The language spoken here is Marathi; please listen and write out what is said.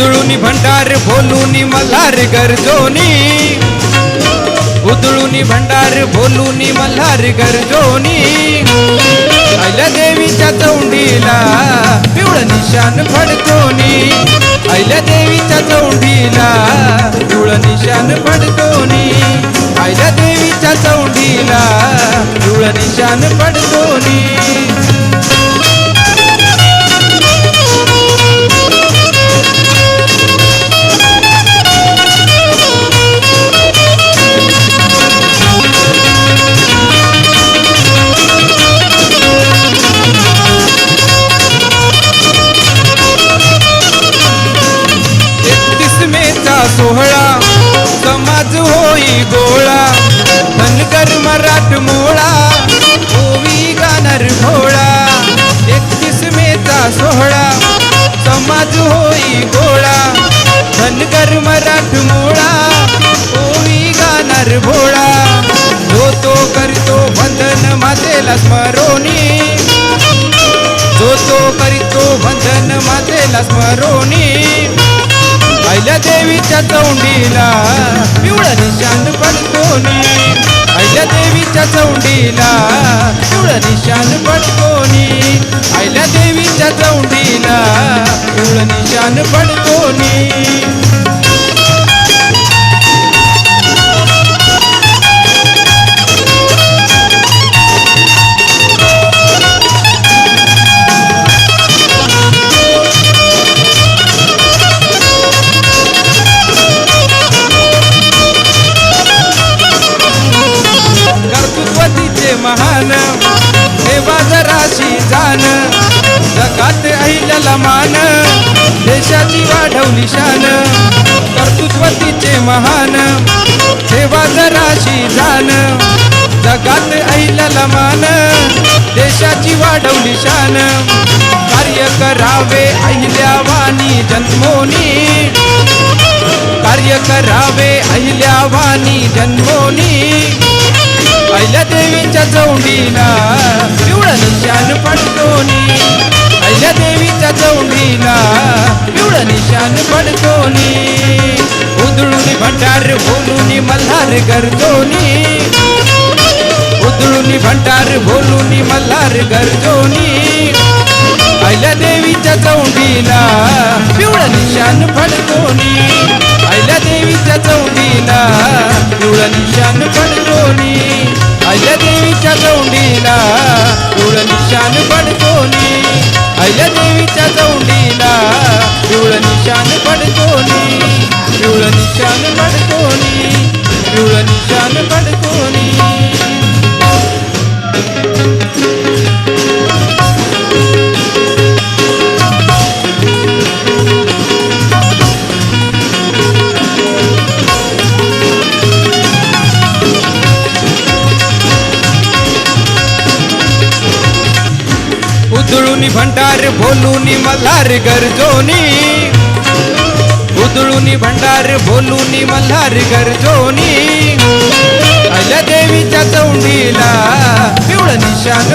भंडार बोलूनी मल्हार गरजोनी. उधळूनी भंडार बोलूनी मल्हार गरजोनी. आयल्या देवीच्या चौंडीला पिवळं निशान फडतोनी आयल्या देवीच्या चौंडीला पिवळं निशान फडतोनी आयल्या देवीच्या चौंडीला पिवळं निशान फडतोनी सोहळा समाज होई गोळा धनगर मराठ मोळा होवी गाणार भोळा एकतीस मेचा सोहळा समाज होई गोळा धनगर मराठ मोळा होवी गाणार भोळा जो तो करतो बंधन मातेला स्मरोनी जो तो करीतो बंधन मातेला स्मरोनी पहिल्या देवीच्या चौंडीला पिवळं निशान पडकोनी पहिल्या देवीच्या चौंडीला पिवळं निशान पडकोनी पहिल्या देवीच्या चौंडीला पिवळं निशान पटकोनी. मान जगात अहिल्याला मान. देशाची वाढवली हो शान कर्तृत्वतीचे महान. सेवा जराशी जाण जगात अहिल्याला मान. देशाची वाढवली हो शान कार्य करावे अहिल्यावानी जन्मोनी. कार्य करावे अहिल्यावानी जन्मोनी. अहिल्या देवीच्या चौंडीला निशान पडतोनी. अहिल्या देवीच्या चौंडीला पिवळ निशान पडतोनी. उधळून भंडार बोलून मल्हार गरजोनी. उधळून भंडार बोलून मल्हार गरजोनी. अहिल्या देवीच्या चौंडीला पिवळ निशान पडतोनी. अहिल्या देवीच्या चौंडीला पिवळ निशान पडतोनी. अहिल्या देवीच्या चौंडीला पडतोनी अहिल्या देवीच्या चौंडीला पिवळ निशान पडतोनी. पिवळ निशान पडतो उधळून भंडार बोलून मल्हार गरजोनी. उधळून भंडार बोलून मल्हार गरजोनी. अल्या देवीच्या चौंडीला पिवळं निशान